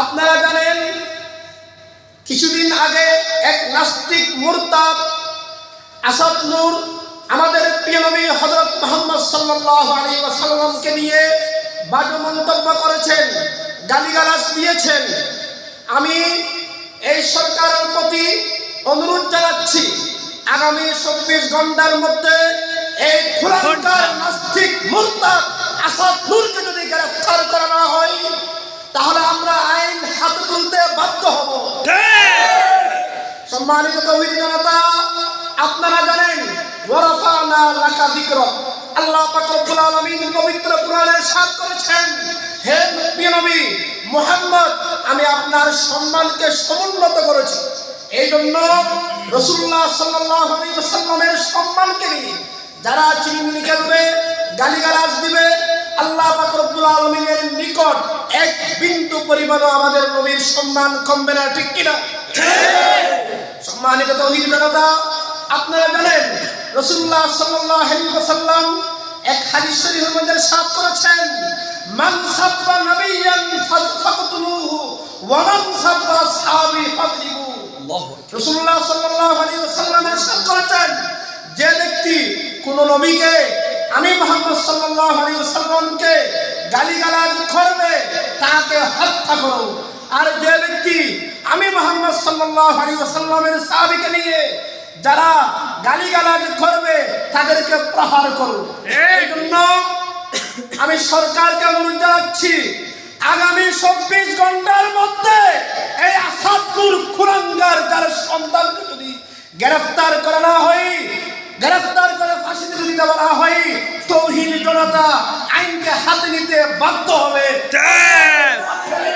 আপনারা জানেন, কিছুদিন আগে এক নাস্তিক মুরতাদ আসাদ নূর আমাদের প্রিয় নবী হজরত মোহাম্মদ সাল্লাল্লাহু আলাইহি ওয়াসাল্লামকে নিয়ে বাজে মন্তব্য করেছেন, গালিগালাজ দিয়েছেন। আমি এই সরকারের প্রতি অনুরোধ জানাচ্ছি, আগামী চব্বিশ ঘণ্টার মধ্যে এই খুলাঙ্কার নাস্তিক মুরতাদ আসাদ নূরকে যদি গ্রেফতার করা না হয়, তাহলে আমরা হাতে তুলতে বাধ্য হব। সম্মানিত তৌহিদ জনতা, আপনারা জানেন লাকা আল্লাহ পাক রব্বুল আলামিন পবিত্র কোরআনে সাত করেছেন, হে প্রিয় নবী মুহাম্মদ, আমি আপনার সম্মানকে সমুন্নত করেছি। এই জন্য রসুল্লাহ ওয়াসাল্লামের সম্মানকে নিয়ে যারা চিনিমিনি খেলবে, গালিগালাজ দিবে, আল্লাহ পাক রব্বুল পরিমাণও আমাদের নবীর সম্মান কমবে না ঠিক কিনা? সম্মানিত তৌহিদ জনতা আপনারা জানেন রসুল্লাহ ওয়াসাল্লাম এক হাদিস শরীফের মধ্যে করেছেন মান সাব্বা নাবিয়ান ফাকতুলুহু ওয়া মান সাব্বা ফাদরিবু। রসুল্লাহ সাল্লাল্লাহু আলাইহি ওয়াসাল্লাম ইরশাদ করেছেন যে ব্যক্তি কোন নবীকে আমি মুহাম্মদ সাল্লাল্লাহু আলাইহি ওয়াসাল্লামকে গালিগালাজ করবে তাকে হত্যা করো আর যে ব্যক্তি আমি মোহাম্মদ সাল্লাল্লাহু আলাইহি ওয়াসাল্লামের সাহাবীকে নিয়ে যারা গালিগালাজ করবে তাদেরকে প্রহার করো। এই! জন্য আমি সরকারকে অনুরোধ জানাচ্ছি আগামী চব্বিশ ঘণ্টার মধ্যে এই আসাদপুর খুরাঙ্গার যার সন্তানকে যদি গ্রেফতার করা না হয় গ্রেফতার নিতে বাধ্য হবে।